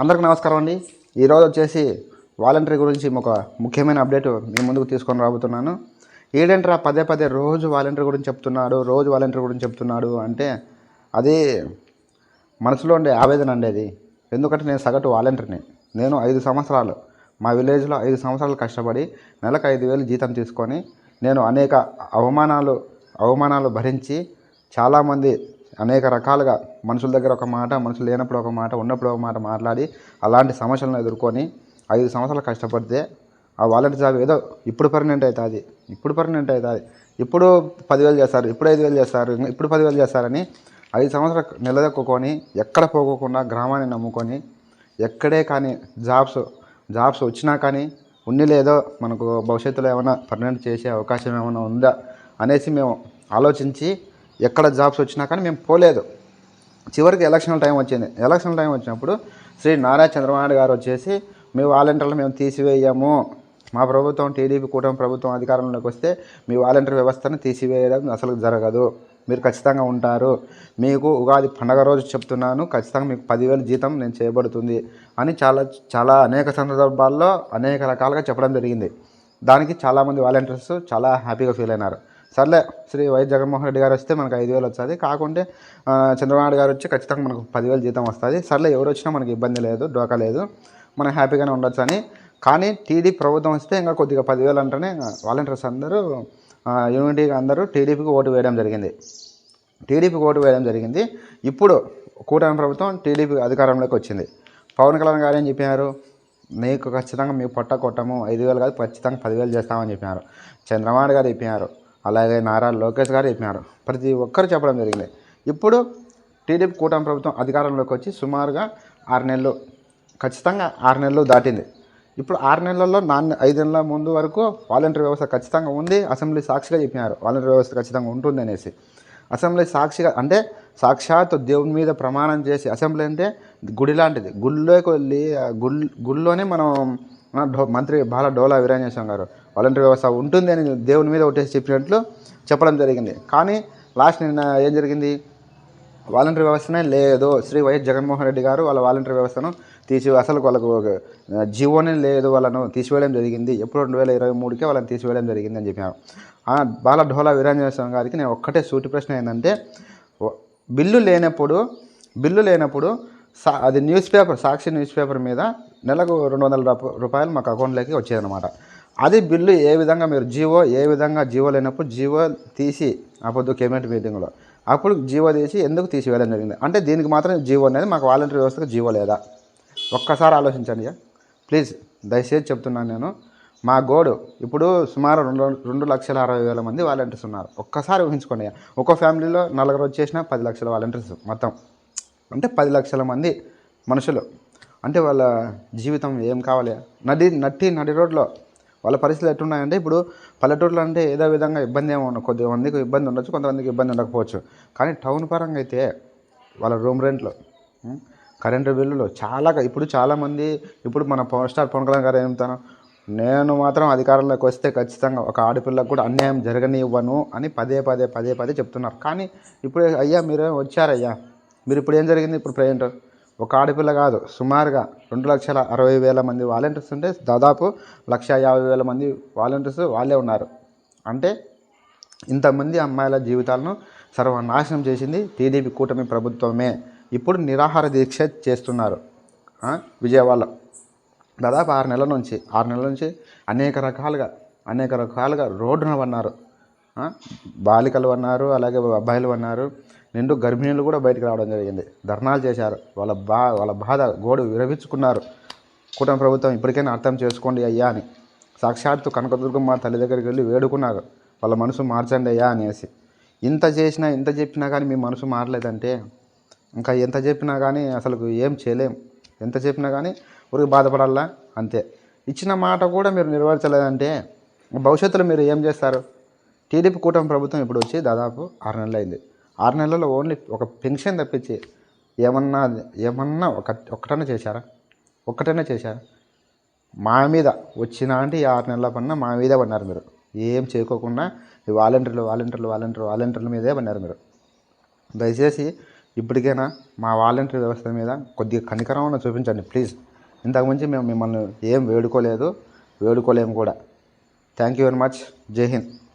అందరికి నమస్కారం అండి. ఈరోజు వచ్చేసి వాలంటరీ గురించి ఒక ముఖ్యమైన అప్డేట్ మీ ముందుకు తీసుకొని రాబోతున్నాను. ఏంటంటారా పదే పదే రోజు వాలంటరీ గురించి చెప్తున్నాడు రోజు వాలంటరీ గురించి చెప్తున్నాడు అంటే అది మనసులో ఉండే ఆవేదన అండి అది. ఎందుకంటే నేను సగటు వాలంటరీని. నేను ఐదు సంవత్సరాలు మా విలేజ్లో ఐదు సంవత్సరాలు కష్టపడి నెలకు ఐదు వేలు జీతం తీసుకొని నేను అనేక అవమానాలు అవమానాలు భరించి చాలామంది అనేక రకాలుగా మనుషుల దగ్గర ఒక మాట మనుషులు లేనప్పుడు ఒక మాట ఉన్నప్పుడు ఒక మాట మాట్లాడి అలాంటి సమస్యలను ఎదుర్కొని ఐదు సంవత్సరాలు కష్టపడితే ఆ వాలంటీర్ జాబ్ ఏదో ఇప్పుడు పర్మనెంట్ అవుతుంది ఇప్పుడు పర్మనెంట్ అవుతుంది. ఇప్పుడు పదివేలు చేస్తారు ఇప్పుడు ఐదు వేలు చేస్తారు ఇప్పుడు పదివేలు చేస్తారని ఐదు సంవత్సరాలు నిలదొక్కుని ఎక్కడ పోకోకుండా గ్రామాన్ని నమ్ముకొని ఎక్కడే కానీ జాబ్స్ జాబ్స్ వచ్చినా కానీ ఉన్ని లేదో మనకు భవిష్యత్తులో ఏమైనా పర్మనెంట్ చేసే అవకాశం ఏమైనా ఉందా అనేసి మేము ఆలోచించి ఎక్కడ జాబ్స్ వచ్చినా కానీ మేము పోలేదు. చివరికి ఎలక్షన్ టైం వచ్చింది. ఎలక్షన్ టైం వచ్చినప్పుడు శ్రీ నారా చంద్రబాబు గారు వచ్చేసి మీ వాలంటీర్లు మేము తీసివేయము. మా ప్రభుత్వం టీడీపీ కూటమి ప్రభుత్వం అధికారంలోకి వస్తే మీ వాలంటీర్ వ్యవస్థను తీసివేయడం అసలు జరగదు. మీరు ఖచ్చితంగా ఉంటారు. మీకు ఉగాది పండగ రోజు చెప్తున్నాను. ఖచ్చితంగా మీకు పదివేల జీతం నేను చేయబడుతుంది అని చాలా చాలా అనేక సందర్భాల్లో అనేక రకాలుగా చెప్పడం జరిగింది. దానికి చాలామంది వాలంటీర్స్ చాలా హ్యాపీగా ఫీల్ అయినారు. సర్లే శ్రీ వైఎస్ జగన్మోహన్ రెడ్డి గారు వస్తే మనకు ఐదు వేలు వస్తుంది. కాకుంటే చంద్రబాబు గారు వచ్చి ఖచ్చితంగా మనకు పదివేలు జీతం వస్తుంది. సర్లే ఎవరు వచ్చినా మనకి ఇబ్బంది లేదు డోకా లేదు. మనం హ్యాపీగానే ఉండొచ్చు అని. కానీ టీడీ ప్రభుత్వం వస్తే ఇంకా కొద్దిగా పదివేలు అంటేనే వాలంటీర్స్ అందరూ యూనిటీగా అందరూ టీడీపీకి ఓటు వేయడం జరిగింది. టీడీపీకి ఓటు వేయడం జరిగింది. ఇప్పుడు కూటమి ప్రభుత్వం టీడీపీ అధికారంలోకి వచ్చింది. పవన్ కళ్యాణ్ గారు ఏం చెప్పారు? నీకు ఖచ్చితంగా మీ పొట్ట కొట్టము ఐదు వేలు కాదు ఖచ్చితంగా పదివేలు చేస్తామని చెప్పినారు చంద్రబాబు గారు చెప్పినారు అలాగే నారా లోకేష్ గారు చెప్పినారు. ప్రతి ఒక్కరు చెప్పడం జరిగింది. ఇప్పుడు టీడీపీ కూటమి ప్రభుత్వం అధికారంలోకి వచ్చి సుమారుగా ఆరు నెలలు ఖచ్చితంగా ఆరు నెలలు దాటింది. ఇప్పుడు ఆరు నెలల్లో నాన్న ఐదు నెలల ముందు వరకు వాలంటీర్ వ్యవస్థ ఖచ్చితంగా ఉంది. అసెంబ్లీ సాక్షిగా చెప్పినారు. వాలంటీర్ వ్యవస్థ ఖచ్చితంగా ఉంటుంది అనేసి. అసెంబ్లీ సాక్షిగా అంటే సాక్షాత్ దేవుని మీద ప్రమాణం చేసి అసెంబ్లీ అంటే గుడి లాంటిది. గుళ్ళోకి వెళ్ళి ఆ గుళ్ళోనే మనం డో- మంత్రి బాల డోలా వీరాంజనేశ్వరం గారు వాలంటీర్ వ్యవస్థ ఉంటుంది అని దేవుని మీద ఒకటేసి చెప్పినట్లు చెప్పడం జరిగింది. కానీ లాస్ట్ నిన్న ఏం జరిగింది? వాలంటీర్ వ్యవస్థనే లేదు. శ్రీ వైఎస్ జగన్మోహన్ రెడ్డి గారు వాళ్ళ వాలంటీర్ వ్యవస్థను తీసి అసలు వాళ్ళకు జీవోనే లేదు వాళ్ళను తీసివేయడం జరిగింది. ఎప్పుడు రెండు వేల ఇరవై మూడుకే వాళ్ళని తీసివేయడం జరిగింది అని చెప్పాను బాల ఢోలా వీరాంజనేయ స్వామి గారికి నేను ఒక్కటే సూటి ప్రశ్న ఏంటంటే బిల్లు లేనప్పుడు బిల్లు లేనప్పుడు సా అది news paper Sakshi news paper మీద నెలకు రెండు వందల రూపాయలు మాకు అకౌంట్లోకి వచ్చేదన్నమాట అది బిల్లు ఏ విధంగా మీరు జీవో ఏ విధంగా జీవో లేనప్పుడు జీవో తీసి అప్పుడు కేబినెట్ మీటింగ్లో. అప్పుడు జీవో తీసి ఎందుకు తీసివేయడం జరిగింది? అంటే దీనికి మాత్రం జీవో అనేది మాకు వాలంటీర్ వ్యవస్థకు జీవో లేదా? ఒక్కసారి ఆలోచించండి ప్లీజ్ దయచేసి చెప్తున్నాను నేను. మా గోడు ఇప్పుడు సుమారు రెండు రెండు లక్షల అరవై వేల మంది వాలంటీర్స్ ఉన్నారు. ఒక్కసారి ఊహించుకోండి ఒక ఫ్యామిలీలో నలుగురు వచ్చేసిన పది లక్షల వాలంటీర్స్ మొత్తం. అంటే పది లక్షల మంది మనుషులు. అంటే వాళ్ళ జీవితం ఏం కావాలి? నడి నట్టి నడి రోడ్లో వాళ్ళ పరిస్థితులు ఎట్టున్నాయంటే ఇప్పుడు పల్లెటూరులో అంటే ఏదో విధంగా ఇబ్బంది ఏమో కొద్దిమందికి మందికి ఇబ్బంది ఉండొచ్చు కొంతమందికి ఇబ్బంది ఉండకపోవచ్చు. కానీ టౌన్ పరంగా అయితే వాళ్ళ రూమ్ రెంట్లు కరెంటు బిల్లులు చాలా ఇప్పుడు చాలామంది ఇప్పుడు మన పవర్ స్టార్ పవన్ కళ్యాణ్ గారు ఏమంటాను నేను మాత్రం అధికారంలోకి వస్తే ఖచ్చితంగా ఒక ఆడపిల్లకు కూడా అన్యాయం జరగనివ్వను అని పదే పదే పదే పదే చెప్తున్నారు. కానీ ఇప్పుడు అయ్యా మీరు వచ్చారయ్యా. మీరు ఇప్పుడు ఏం జరిగింది? ఇప్పుడు ప్రజెంట్ ఒక ఆడపిల్ల కాదు సుమారుగా రెండు లక్షల అరవై వేల మంది వాలంటీర్స్ ఉంటే దాదాపు లక్ష యాభై వేల మంది వాలంటీర్స్ వాళ్ళే ఉన్నారు. అంటే ఇంతమంది అమ్మాయిల జీవితాలను సర్వనాశనం చేసింది టీడీపీ కూటమి ప్రభుత్వమే. ఇప్పుడు నిరాహార దీక్ష చేస్తున్నారు విజయవాడలో దాదాపు ఆరు నెలల నుంచి ఆరు నెలల నుంచి అనేక రకాలుగా అనేక రకాలుగా రోడ్డున అన్నారు బాలికలు అన్నారు అలాగే అబ్బాయిలు అన్నారు నిండు గర్భిణీలు కూడా బయటకు రావడం జరిగింది. ధర్నాలు చేశారు. వాళ్ళ బా వాళ్ళ బాధ గోడు విరవించుకున్నారు కూటమి ప్రభుత్వం ఇప్పటికైనా అర్థం చేసుకోండి అయ్యా అని సాక్షాత్తు కనకదుర్గమ్మ తల్లి దగ్గరికి వెళ్ళి వేడుకున్నారు. వాళ్ళ మనసు మార్చండి అయ్యా అనేసి. ఇంత చేసినా ఇంత చెప్పినా కానీ మీ మనసు మారలేదంటే? ఇంకా ఎంత చెప్పినా కానీ అసలు ఏం చేయలేం. ఎంత చెప్పినా కానీ ఊరికి బాధపడాలా? అంతే. ఇచ్చిన మాట కూడా మీరు నెరవేర్చలేదంటే? భవిష్యత్తులో మీరు ఏం చేస్తారు? టీడీపీ కూటమి ప్రభుత్వం ఇప్పుడు వచ్చి దాదాపు ఆరు నెలలు అయింది ఆరు నెలల్లో ఓన్లీ ఒక పెన్షన్ తప్పించి ఏమన్నా ఏమన్నా ఒక ఒక్కటన్నా చేశారా? ఒక్కటన్నా చేశారా? మా మీద వచ్చిన అంటే ఈ ఆరు నెలల పన్న మా మీదే పన్నారు మీరు. ఏం చేయకోకుండా ఈ వాలంటీర్లు వాలంటీర్లు వాలంటీర్లు వాలంటీర్ల మీదే పన్నారు మీరు. దయచేసి ఇప్పటికైనా మా వాలంటరీ వ్యవస్థ మీద కొద్దిగా కనికరమైన చూపించండి ప్లీజ్. ఇంతకుమించి మేము మిమ్మల్ని ఏం వేడుకోలేదు వేడుకోలేము కూడా. Thank you very much. జై హింద్.